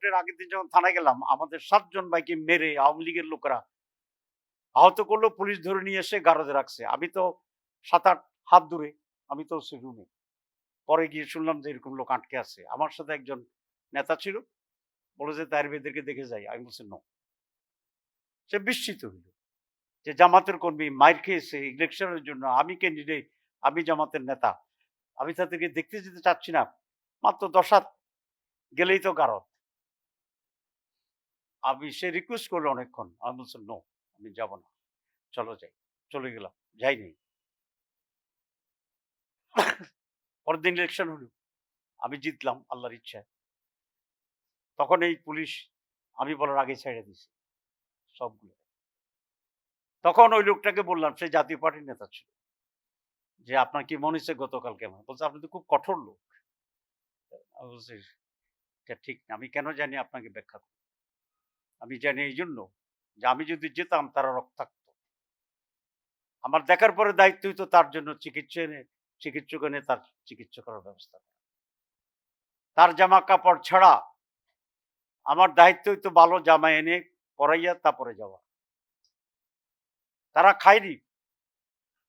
ভোটের আগের দিন যখন থানায় গেলাম, আমাদের সাতজন ভাইকে মেরে আওয়ামী লীগের লোকেরা আহত করল, পুলিশ ধরে নিয়ে এসে গারদে রাখছে। আমি তো সাত আট হাত দূরে, আমি তো সে রুমে পরে গিয়ে শুনলাম যে এরকম লোক আটকে আছে। আমার সাথে একজন নেতা ছিল, বলে যে তার বেদেরকে দেখে যাই। আমি বলছি, ন। সে বিস্মিত হইল যে, জামাতের কর্মী মাইর খেয়েছে ইলেকশনের জন্য। আমি ক্যান্ডিডেট আমি জামাতের নেতা। আমি তাদেরকে দেখতে যেতে চাচ্ছি না। মাত্র দশ হাত গেলেই তো গারদ। আমি সে রিকোয়েস্ট করল অনেকক্ষণ। আমি বলছি নো আমি যাব না। চলো যাই। চলে গেলাম। যাইনি। পরের দিন ইলেকশন হলো। আমি জিতলাম আল্লাহর ইচ্ছায়। তখন এই পুলিশ আমি বলার আগে ছেড়ে দিছি সবগুলো। তখন ওই লোকটাকে বললাম, সে জাতীয় পার্টির নেতা ছিল, যে আপনার কি মনে হচ্ছে গতকাল কেমন? বলছে, আপনি তো খুব কঠোর লোক। ঠিক না। আমি কেন জানি আপনাকে ব্যাখ্যা করি আমি জানি এই জন্য যে আমি যদি যেতাম তারা রক্তাক্ত। আমার দেখার পরে দায়িত্ব হইতো তার জন্য চিকিৎসা এনে, চিকিৎসক এনে তার চিকিৎসা করার ব্যবস্থা করা। তার জামা কাপড় ছাড়া আমার দায়িত্ব হইতো ভালো জামা এনে পরাইয়া তারপরে যাওয়া। তারা খায়নি।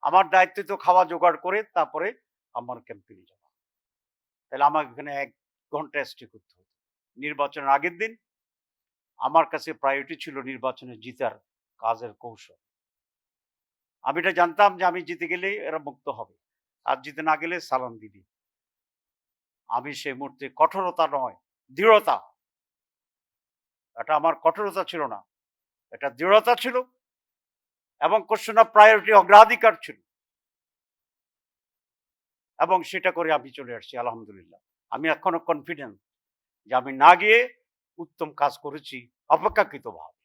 আমার দায়িত্ব তো খাওয়া জোগাড় করে তারপরে আমার ক্যাম্পেইনে যাওয়া। তাহলে আমাকে এখানে এক ঘণ্টা স্টে করতে হতো। নির্বাচনের আগের দিন আমার কাছে প্রায়োরিটি ছিল নির্বাচনে জিতার কাজের কৌশল। আমি এটা জানতাম যে আমি জিতে গেলে এরা মুক্ত হবে। আর জিতে না গেলে সালাম দিবি। আমি সেই মুহূর্তে কঠোরতা নয়, দৃঢ়তা। এটা আমার কঠোরতা ছিল না। এটা দৃঢ়তা ছিল এবং কোশ্চেন অফ প্রায়োরিটি অগ্রাধিকার ছিল। এবং সেটা করে আমি চলে আসছি, আলহামদুলিল্লাহ। আমি এখনও কনফিডেন্ট যে আমি না গিয়ে উত্তম কাজ করেছি অপেক্ষাকৃতভাবে।